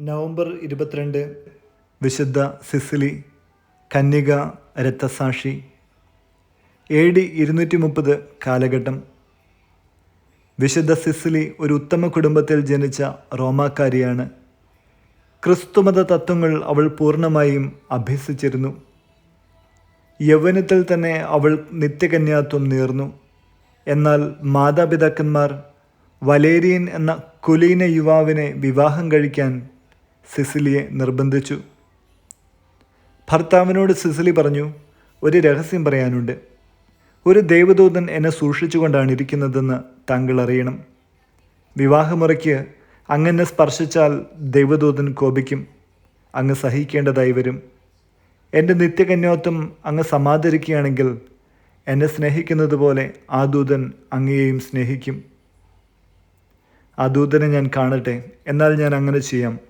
November ഇരുപത്തിരണ്ട് വിശുദ്ധ സിസിലി കന്യക രക്തസാക്ഷി എ ഡി ഇരുന്നൂറ്റി മുപ്പത് കാലഘട്ടം. വിശുദ്ധ സിസിലി ഒരു ഉത്തമ കുടുംബത്തിൽ ജനിച്ച റോമാക്കാരിയാണ്. ക്രിസ്തുമത തത്വങ്ങൾ അവൾ പൂർണമായും അഭ്യസിച്ചിരുന്നു. യൗവനത്തിൽ തന്നെ അവൾ നിത്യകന്യാത്വം നേർന്നു. എന്നാൽ മാതാപിതാക്കന്മാർ വലേരിയൻ എന്ന കുലീന യുവാവിനെ വിവാഹം കഴിക്കാൻ സിസിലിയെ നിർബന്ധിച്ചു. ഭർത്താവിനോട് സിസിലി പറഞ്ഞു ഒരു രഹസ്യം പറയാനുണ്ട്. ഒരു ദേവദൂതൻ എന്നെ സൂക്ഷിച്ചുകൊണ്ടാണ് ഇരിക്കുന്നതെന്ന് താങ്കൾ അറിയണം. വിവാഹമുറയ്ക്ക് അങ്ങനെ സ്പർശിച്ചാൽ ദൈവദൂതൻ കോപിക്കും. അങ്ങ് സഹിക്കേണ്ടതായി വരും. എന്റെ നിത്യകന്യാത്വം അങ്ങ് സമാദരിക്കുകയാണെങ്കിൽ എന്നെ സ്നേഹിക്കുന്നത് പോലെ ആ ദൂതൻ അങ്ങയെയും സ്നേഹിക്കും. ആ ദൂതനെ ഞാൻ കാണട്ടെ. എന്നാൽ ഞാൻ അങ്ങനെ ചെയ്യാം.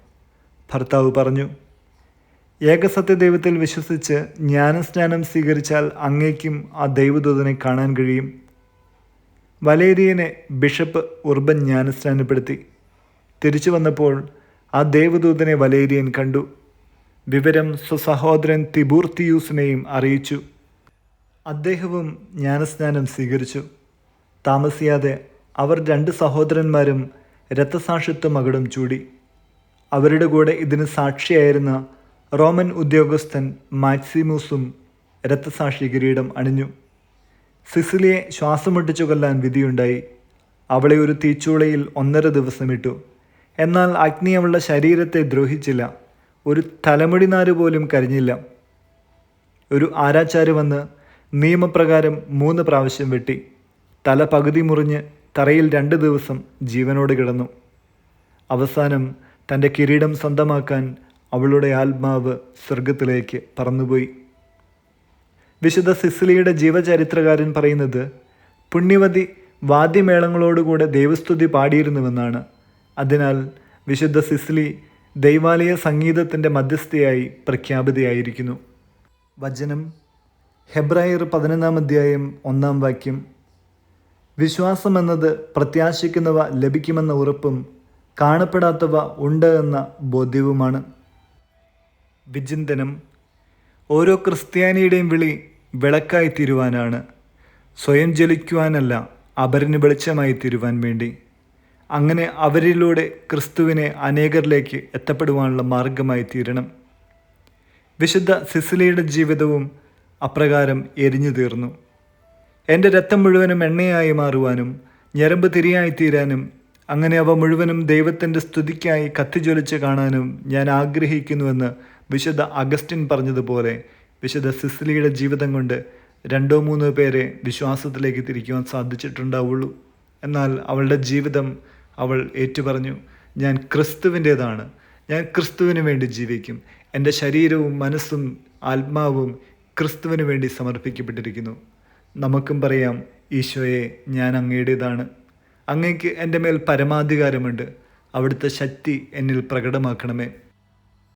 ഭർത്താവ് പറഞ്ഞു ഏകസത്യ ദൈവത്തിൽ വിശ്വസിച്ച് ജ്ഞാനസ്നാനം സ്വീകരിച്ചാൽ അങ്ങേക്കും ആ ദൈവദൂതനെ കാണാൻ കഴിയും. വലേരിയനെ ബിഷപ്പ് ഉർബൻ ജ്ഞാനസ്നാനപ്പെടുത്തി. തിരിച്ചു വന്നപ്പോൾ ആ ദേവദൂതനെ വലേരിയൻ കണ്ടു. വിവരം സ്വസഹോദരൻ തിബൂർത്തിയൂസിനെയും അറിയിച്ചു. അദ്ദേഹവും ജ്ഞാനസ്നാനം സ്വീകരിച്ചു. താമസിയാതെ അവർ രണ്ട് സഹോദരന്മാരും രക്തസാക്ഷിത്വമകടും ചൂടി. അവരുടെ കൂടെ ഇതിന് സാക്ഷിയായിരുന്ന റോമൻ ഉദ്യോഗസ്ഥൻ മാക്സിമൂസും രക്തസാക്ഷി കിരീടം അണിഞ്ഞു. സിസിലിയെ ശ്വാസമുട്ടിച്ചു കൊല്ലാൻ വിധിയുണ്ടായി. അവളെ ഒരു തീച്ചൂളയിൽ ഒന്നര ദിവസം ഇട്ടു എന്നാൽ അഗ്നി അവളുടെ ശരീരത്തെ ദ്രോഹിച്ചില്ല. ഒരു തലമുടിനാര് പോലും കരിഞ്ഞില്ല. ഒരു ആരാച്ചാര് വന്ന് നിയമപ്രകാരം മൂന്ന് പ്രാവശ്യം വെട്ടി. തല പകുതി മുറിഞ്ഞ് തറയിൽ രണ്ട് ദിവസം ജീവനോട് കിടന്നു. അവസാനം തന്റെ കിരീടം സ്വന്തമാക്കാൻ അവളുടെ ആത്മാവ് സ്വർഗത്തിലേക്ക് പറന്നുപോയി. വിശുദ്ധ സിസിലിയുടെ ജീവചരിത്രകാരൻ പറയുന്നത് പുണ്യവതി വാദ്യമേളങ്ങളോടുകൂടെ ദൈവസ്തുതി പാടിയിരുന്നുവെന്നാണ്. അതിനാൽ വിശുദ്ധ സിസിലി ദൈവാലയ സംഗീതത്തിന്റെ മധ്യസ്ഥയായി പ്രഖ്യാപിതയായിരിക്കുന്നു. വചനം ഹെബ്രായർ പതിനൊന്നാം അധ്യായം ഒന്നാം വാക്യം. വിശ്വാസം എന്നത് പ്രത്യാശിക്കുന്നവ ലഭിക്കുമെന്ന ഉറപ്പും കാണപ്പെടാത്തവ ഉണ്ട് എന്ന ബോധ്യവുമാണ് വിചിന്തനം. ഓരോ ക്രിസ്ത്യാനിയുടെയും വിളി വിളക്കായി തീരുവാനാണ്. സ്വയം ജലിക്കുവാനല്ല അപരന് വെളിച്ചമായി തീരുവാൻ വേണ്ടി. അങ്ങനെ അവരിലൂടെ ക്രിസ്തുവിനെ അനേകരിലേക്ക് എത്തപ്പെടുവാനുള്ള മാർഗമായി തീരണം. വിശുദ്ധ സിസിലിയുടെ ജീവിതവും അപ്രകാരം എരിഞ്ഞു തീർന്നു. എന്റെ രക്തം മുഴുവനും എണ്ണയായി മാറുവാനും ഞരമ്പ് തിരിയായി തീരാനും അങ്ങനെ അവ മുഴുവനും ദൈവത്തിന്റെ സ്തുതിക്കായി കത്തിജ്വലിച്ച് കാണാനും ഞാൻ ആഗ്രഹിക്കുന്നുവെന്ന് വിശുദ്ധ അഗസ്റ്റിൻ പറഞ്ഞതുപോലെ വിശുദ്ധ സിസ്ലിയുടെ ജീവിതം കൊണ്ട് രണ്ടോ മൂന്നോ പേരെ വിശ്വാസത്തിലേക്ക് തിരിക്കുവാൻ സാധിച്ചിട്ടുണ്ടാവുള്ളൂ. എന്നാൽ അവളുടെ ജീവിതം അവൾ ഏറ്റുപറഞ്ഞു ഞാൻ ക്രിസ്തുവിന്റേതാണ്. ഞാൻ ക്രിസ്തുവിന് വേണ്ടി ജീവിക്കും. എന്റെ ശരീരവും മനസ്സും ആത്മാവും ക്രിസ്തുവിന് വേണ്ടി സമർപ്പിക്കപ്പെട്ടിരിക്കുന്നു. നമുക്കും പറയാം ഈശോയെ ഞാൻ അങ്ങയുടേതാണ്. അങ്ങയ്ക്ക് എന്റെ മേൽ പരമാധികാരമുണ്ട്. അവിടുത്തെ ശക്തി എന്നിൽ പ്രകടമാക്കണമേ.